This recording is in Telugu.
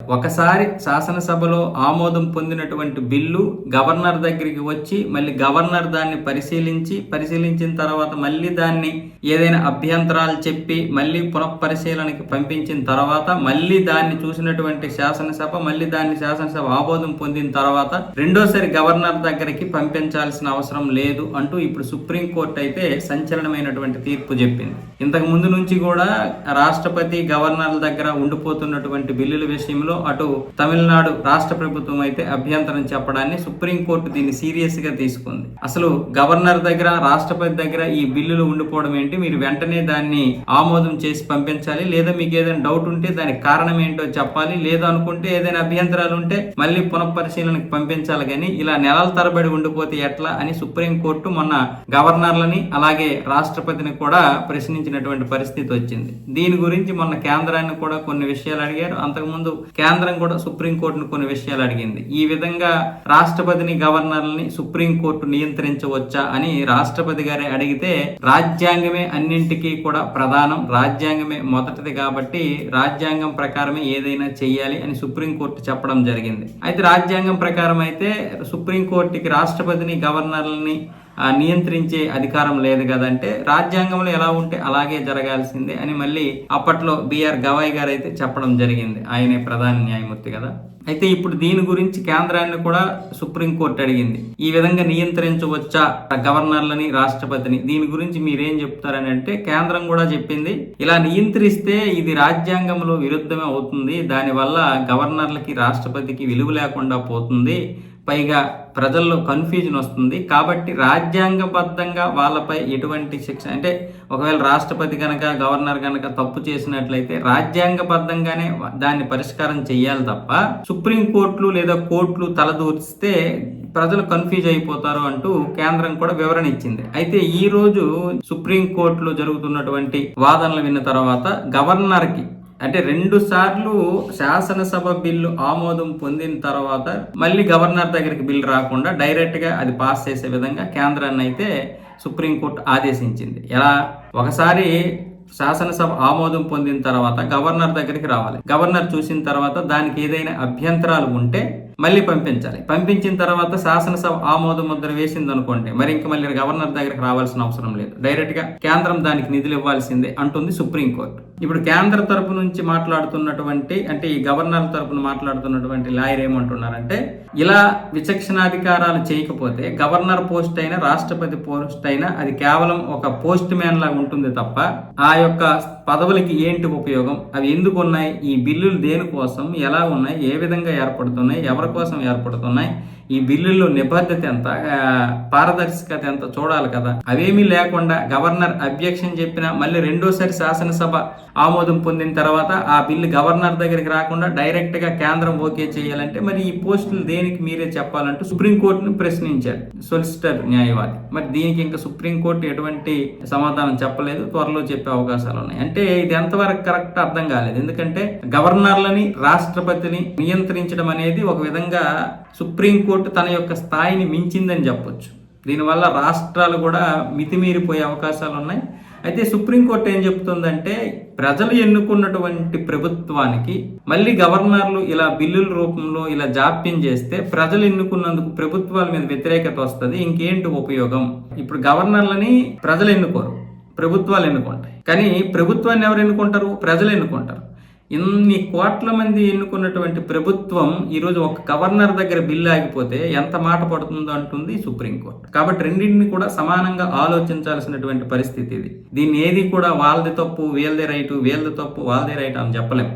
ఒకసారి శాసనసభలో ఆమోదం పొందినటువంటి బిల్లు గవర్నర్ దగ్గరికి వచ్చి మళ్ళీ గవర్నర్ దాన్ని పరిశీలించి పరిశీలించిన తర్వాత మళ్ళీ దాన్ని ఏదైనా అభ్యంతరాలు చెప్పి మళ్ళీ పునఃపరిశీలనకి పంపించిన తర్వాత మళ్ళీ దాన్ని చూసినటువంటి శాసనసభ మళ్ళీ దాన్ని శాసనసభ ఆమోదం పొందిన తర్వాత రెండోసారి గవర్నర్ దగ్గరికి పంపించాల్సిన అవసరం లేదు అంటూ ఇప్పుడు సుప్రీంకోర్టు అయితే సంచలనమైనటువంటి తీర్పు చెప్పింది. ఇంతకు ముందు నుంచి కూడా రాష్ట్రపతి గవర్నర్ల దగ్గర ఉండిపోతున్నటువంటి బిల్లుల విషయంలో అటు తమిళనాడు రాష్ట్ర ప్రభుత్వం అయితే అభ్యంతరం చెప్పడాన్ని సుప్రీంకోర్టు దీన్ని సీరియస్గా తీసుకుంది. అసలు గవర్నర్ దగ్గర రాష్ట్రపతి దగ్గర ఈ బిల్లులు ఉండిపోవడం ఏంటి? మీరు వెంటనే దాన్ని ఆమోదం చేసి పంపించాలి. లేదా మీకు ఏదైనా డౌట్ ఉంటే దానికి కారణం ఏంటో చెప్పాలి. లేదా అనుకుంటే ఏదైనా అభ్యంతరాలు ఉంటే మళ్ళీ పునఃపరిశీలనకు పంపించాలి కానీ ఇలా నెలల తరబడి ఉండిపోతే ఎట్లా అని సుప్రీంకోర్టు మొన్న గవర్నర్లని అలాగే రాష్ట్రపతిని కూడా ప్రశ్నించినటువంటి పరిస్థితి వచ్చింది. దీని గురించి మొన్న కేంద్రాన్ని కూడా కొన్ని విషయాలు అడిగారు. అంతకుముందు కేంద్రం కూడా సుప్రీంకోర్టును కొన్ని విషయాలు అడిగింది. ఈ విధంగా రాష్ట్రపతిని గవర్నర్లని సుప్రీంకోర్టు నియంత్రించవచ్చా అని రాష్ట్రపతి గారే అడిగితే రాజ్యాంగమే అన్నింటికీ కూడా ప్రధానం రాజ్యాంగమే మొదటిది కాబట్టి రాజ్యాంగం ప్రకారమే ఏదైనా చేయాలి అని సుప్రీంకోర్టు చెప్పడం జరిగింది. అయితే రాజ్యాంగం ప్రకారం అయితే సుప్రీంకోర్టుకి రాష్ట్రపతిని గవర్నర్లని నియంత్రించే అధికారం లేదు కదంటే రాజ్యాంగంలో ఎలా ఉంటే అలాగే జరగాల్సిందే అని మళ్ళీ అప్పట్లో బిఆర్ గవాయ్ గారు అయితే చెప్పడం జరిగింది. ఆయనే ప్రధాన న్యాయమూర్తి కదా. అయితే ఇప్పుడు దీని గురించి కేంద్రాన్ని కూడా సుప్రీంకోర్టు అడిగింది. ఈ విధంగా నియంత్రించవచ్చా గవర్నర్లని రాష్ట్రపతిని? దీని గురించి మీరేం చెప్తారని అంటే కేంద్రం కూడా చెప్పింది ఇలా నియంత్రిస్తే ఇది రాజ్యాంగంలో విరుద్ధమే అవుతుంది దానివల్ల గవర్నర్లకి రాష్ట్రపతికి విలువ లేకుండా పోతుంది పైగా ప్రజల్లో కన్ఫ్యూజన్ వస్తుంది. కాబట్టి రాజ్యాంగబద్ధంగా వాళ్ళపై ఎటువంటి శిక్ష అంటే ఒకవేళ రాష్ట్రపతి కనుక గవర్నర్ కనుక తప్పు చేసినట్లయితే రాజ్యాంగబద్ధంగానే దాన్ని పరిష్కారం చేయాలి తప్ప సుప్రీంకోర్టులు లేదా కోర్టులు తలదూర్చితే ప్రజలు కన్ఫ్యూజ్ అయిపోతారు అంటూ కేంద్రం కూడా వివరణ ఇచ్చింది. అయితే ఈ రోజు సుప్రీం కోర్టులో జరుగుతున్నటువంటి వాదనలు విన్న తర్వాత గవర్నర్కి అంటే రెండు సార్లు శాసనసభ బిల్లు ఆమోదం పొందిన తర్వాత మళ్ళీ గవర్నర్ దగ్గరికి బిల్లు రాకుండా డైరెక్ట్గా అది పాస్ చేసే విధంగా కేంద్రాన్ని అయితే సుప్రీంకోర్టు ఆదేశించింది. ఎలా? ఒకసారి శాసనసభ ఆమోదం పొందిన తర్వాత గవర్నర్ దగ్గరికి రావాలి. గవర్నర్ చూసిన తర్వాత దానికి ఏదైనా అభ్యంతరాలు ఉంటే మళ్ళీ పంపించాలి. పంపించిన తర్వాత శాసనసభ ఆమోద ముద్ర వేసింది అనుకోండి మరి ఇంకా మళ్ళీ గవర్నర్ దగ్గరికి రావాల్సిన అవసరం లేదు. డైరెక్ట్గా కేంద్రం దానికి నిధులు ఇవ్వాల్సిందే అంటుంది సుప్రీంకోర్టు. ఇప్పుడు కేంద్ర తరపు నుంచి మాట్లాడుతున్నటువంటి అంటే ఈ గవర్నర్ తరపున మాట్లాడుతున్నటువంటి లాయర్ ఏమంటున్నారంటే ఇలా విచక్షణాధికారాలు చేయకపోతే గవర్నర్ పోస్ట్ అయినా రాష్ట్రపతి పోస్ట్ అయినా అది కేవలం ఒక పోస్ట్ మ్యాన్ లాగా ఉంటుంది తప్ప ఆ యొక్క పదవులకి ఏంటి ఉపయోగం? అవి ఎందుకు ఉన్నాయి? ఈ బిల్లులు దేనికోసం? ఎలా ఉన్నాయి? ఏ విధంగా ఏర్పడుతున్నాయి? ఎవరి కోసం ఏర్పడుతున్నాయి? ఈ బిల్లుల్లో నిబద్ధత ఎంత? పారదర్శకత ఎంత? చూడాలి కదా. అవేమీ లేకుండా గవర్నర్ అబ్జెక్షన్ చెప్పినా మళ్ళీ రెండోసారి శాసనసభ ఆమోదం పొందిన తర్వాత ఆ బిల్లు గవర్నర్ దగ్గరికి రాకుండా డైరెక్ట్గా కేంద్రం ఓకే చేయాలంటే మరి ఈ పోస్టులు దేనికి మీరే చెప్పాలంటూ సుప్రీంకోర్టును ప్రశ్నించారు సొలిసిటర్ న్యాయవాది. మరి దీనికి ఇంకా సుప్రీంకోర్టు ఎటువంటి సమాధానం చెప్పలేదు. త్వరలో చెప్పే అవకాశాలు ఉన్నాయి. అంటే అంటే ఇది ఎంతవరకు కరెక్ట్ అర్థం కాలేదు. ఎందుకంటే గవర్నర్లని రాష్ట్రపతిని నియంత్రించడం అనేది ఒక విధంగా సుప్రీంకోర్టు తన యొక్క స్థాయిని మించిందని చెప్పొచ్చు. దీనివల్ల రాష్ట్రాలు కూడా మితిమీరిపోయే అవకాశాలు ఉన్నాయి. అయితే సుప్రీంకోర్టు ఏం చెప్తుందంటే ప్రజలు ఎన్నుకున్నటువంటి ప్రభుత్వానికి మళ్ళీ గవర్నర్లు ఇలా బిల్లుల రూపంలో ఇలా జాప్యం చేస్తే ప్రజలు ఎన్నుకున్నందుకు ప్రభుత్వాల మీద వ్యతిరేకత వస్తుంది. ఇంకేంటి ఉపయోగం? ఇప్పుడు గవర్నర్లని ప్రజలు ఎన్నుకోరు. ప్రభుత్వాలు ఎన్నుకుంటాయి. కానీ ప్రభుత్వాన్ని ఎవరు ఎన్నుకుంటారు? ప్రజలు ఎన్నుకుంటారు. ఇన్ని కోట్ల మంది ఎన్నుకున్నటువంటి ప్రభుత్వం ఈరోజు ఒక గవర్నర్ దగ్గర బిల్లు ఆగిపోతే ఎంత మాట పడుతుందో అంటుంది సుప్రీంకోర్టు. కాబట్టి రెండింటిని కూడా సమానంగా ఆలోచించాల్సినటువంటి పరిస్థితి ఇది. దీన్ని ఏది కూడా వాళ్ళది తప్పు వీళ్ళది రైటు వీళ్ళది తప్పు వాళ్ళది రైట్ అని చెప్పలేము